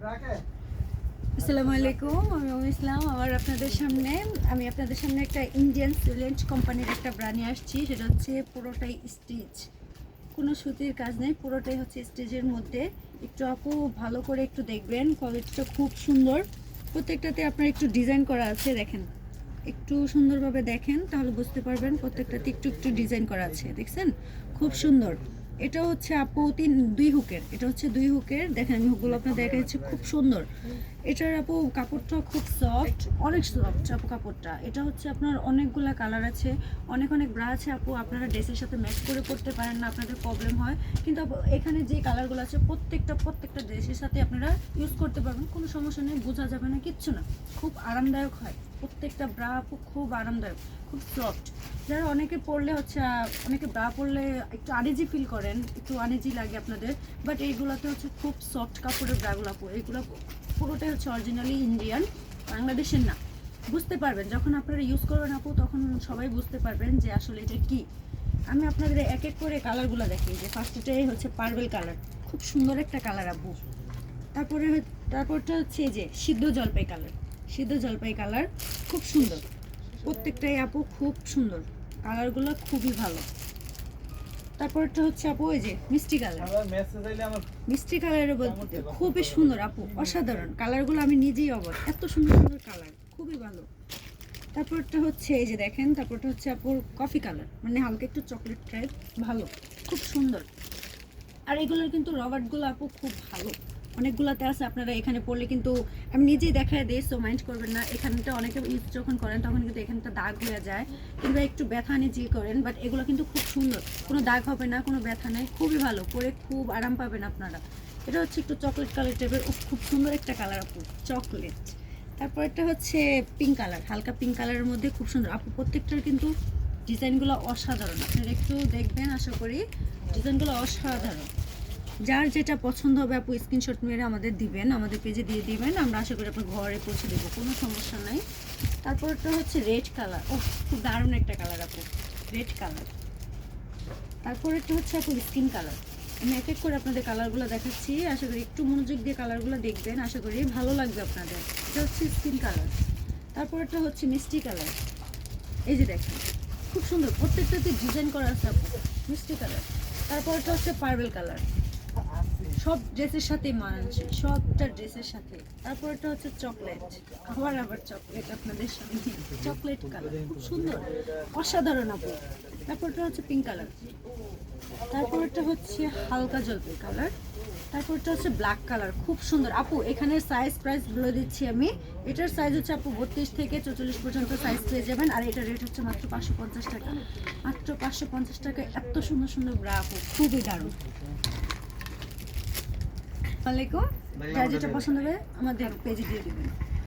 আসসালামু আলাইকুম, আমি ওম ইসলাম, আবার আপনাদের সামনে, আমি আপনাদের সামনে একটা ইন্ডিয়ান সিলেন্ট কোম্পানির একটা ব্রানি আসছি, সেটা হচ্ছে পুরোটাই স্টিচ কোনো সুতির কাজ নেই, পুরোটাই হচ্ছে স্টিচের মধ্যে। একটু আপু, ভালো করে একটু দেখবেন কোয়ালিটিটা খুব সুন্দর। প্রত্যেকটাতে আপনার একটু ডিজাইন করা আছে, দেখেন। একটু সুন্দরভাবে দেখেন, তাহলে বুঝতে পারবেন প্রত্যেকটাতে একটু একটু ডিজাইন করা আছে, দেখছেন? খুব সুন্দর। এটা হচ্ছে আপু তিন দুই হুকের। এটা হচ্ছে দুই হুকের। দেখেন আমি হুকগুলো আপনার দেখা যাচ্ছে খুব সুন্দর। এটার আপু কাপড়টা খুব সফট অনেক সফট আপু কাপড়টা। এটা হচ্ছে আপনার অনেকগুলা কালার আছে অনেক অনেক ব্রা আছে আপু। আপনারা ড্রেসের সাথে ম্যাচ করে পড়তে পারেন না আপনাদের প্রবলেম হয়। কিন্তু আপু এখানে যে কালারগুলো আছে প্রত্যেকটা প্রত্যেকটা ড্রেসের সাথে আপনারা ইউজ করতে পারবেন। কোনো সমস্যা নেই বোঝা যাবে না কিচ্ছু না। খুব আরামদায়ক হয়। প্রত্যেকটা ব্রা খুব আরামদায়ক, খুব সফট যারা অনেকে পরলে হচ্ছে অনেকে ব্রা পরলে একটু আনেজি ফিল করেন, একটু আনেজি লাগে আপনাদের বাট এইগুলোতে হচ্ছে খুব সফট কাপড়ের ব্রাগুলো এগুলো পুরোটাই হচ্ছে অরিজিনালি ইন্ডিয়ান বাংলাদেশের না। বুঝতে পারবেন, যখন আপনারা ইউজ করবেন আপু, তখন সবাই বুঝতে পারবেন যে আসলে এটা কি। আমি আপনাদের এক এক করে কালারগুলো দেখি যে ফার্স্টটাই হচ্ছে পার্পেল কালার খুব সুন্দর একটা কালার আপু। তারপরে তারপরটা হচ্ছে যে সিদ্ধ জলপাই কালার সিদ্ধ জলপাই কালার খুব সুন্দর। প্রত্যেকটাই আপু খুব সুন্দর। কালারগুলো খুবই ভালো। তারপরটা হচ্ছে আপু ওই যে মিষ্টি কালার। মিষ্টি কালারের বলতে খুবই সুন্দর আপু অসাধারণ। কালারগুলো আমি নিজেই অবাক এত সুন্দর সুন্দর কালার খুবই ভালো। তারপরটা হচ্ছে এই যে দেখেন তারপরটা হচ্ছে আপুর কফি কালার। মানে হালকা একটু চকলেট টাইপ ভালো খুব সুন্দর। আর এগুলোর কিন্তু রবার্টগুলো আপু খুব ভালো। অনেকগুলোতে আছে, আপনারা এখানে পড়লে কিন্তু, আমি নিজেই দেখায় দিই সো মাইন্ড করবেন না। এখানটা অনেকে ইউজ যখন করেন, তখন কিন্তু এখানটা দাগ হয়ে যায়। কিংবা একটু ব্যথা নিজেই করেন বাট এগুলো কিন্তু খুব সুন্দর। কোনো দাগ হবে না, কোনো ব্যথা নেই, খুবই ভালো। পরে খুব আরাম পাবেন আপনারা। এটা হচ্ছে একটু চকলেট কালার টাইপের খুব সুন্দর একটা কালার আপু চকলেট তারপর একটা হচ্ছে পিঙ্ক কালার হালকা পিঙ্ক কালারের মধ্যে খুব সুন্দর। আপু, প্রত্যেকটার কিন্তু ডিজাইনগুলো অসাধারণ। আপনারা একটু দেখবেন, আশা করি ডিজাইনগুলো অসাধারণ। যার যেটা পছন্দ হবে, আপু স্ক্রিনশট মেরে আমাদের দিবেন, আমাদের পেজে দিয়ে দিবেন, আমরা আশা করি আপনার ঘরে পৌঁছে দেবো, কোনো সমস্যা নাই। তারপরটা হচ্ছে রেড কালার ও খুব দারুণ একটা কালার আপু রেড কালার তারপরেরটা হচ্ছে আপু স্কিন কালার আমি এক এক করে আপনাদের কালারগুলো দেখাচ্ছি, আশা করি একটু মনোযোগ দিয়ে কালারগুলো দেখবেন, আশা করি ভালো লাগবে আপনাদের। এটা হচ্ছে স্কিন কালার তারপরেরটা হচ্ছে মিষ্টি কালার এই যে দেখেন, খুব সুন্দর, প্রত্যেকটাতে ডিজাইন করা আছে আপু, মিষ্টি কালার তারপরটা হচ্ছে পার্পেল কালার সব ড্রেসের সাথেই মানানছে সবটা ড্রেসের সাথে। তারপরটা হচ্ছে চকলেট, আবার আবার চকলেট আপনাদের সামনে। চকলেট কালার, খুব সুন্দর, অসাধারণ আপু। তারপরটা হচ্ছে পিঙ্ক কালার তারপরটা হচ্ছে হালকা জলপাই কালার তারপরটা হচ্ছে ব্ল্যাক কালার খুব সুন্দর। আপু, এখানে সাইজ প্রাইস বলে দিচ্ছি আমি। এটার সাইজ হচ্ছে আপু বত্রিশ থেকে চৌচল্লিশ পর্যন্ত সাইজ পেয়ে যাবেন। আর এটার রেট হচ্ছে মাত্র পাঁচশো পঞ্চাশ টাকা। মাত্র পাঁচশো পঞ্চাশ টাকায় এত সুন্দর সুন্দর ব্রা আপু, খুবই দারুণ। আসসালামাইকুম যার যেটা পছন্দ হবে আমাদের পেজে দিয়ে দেবেন।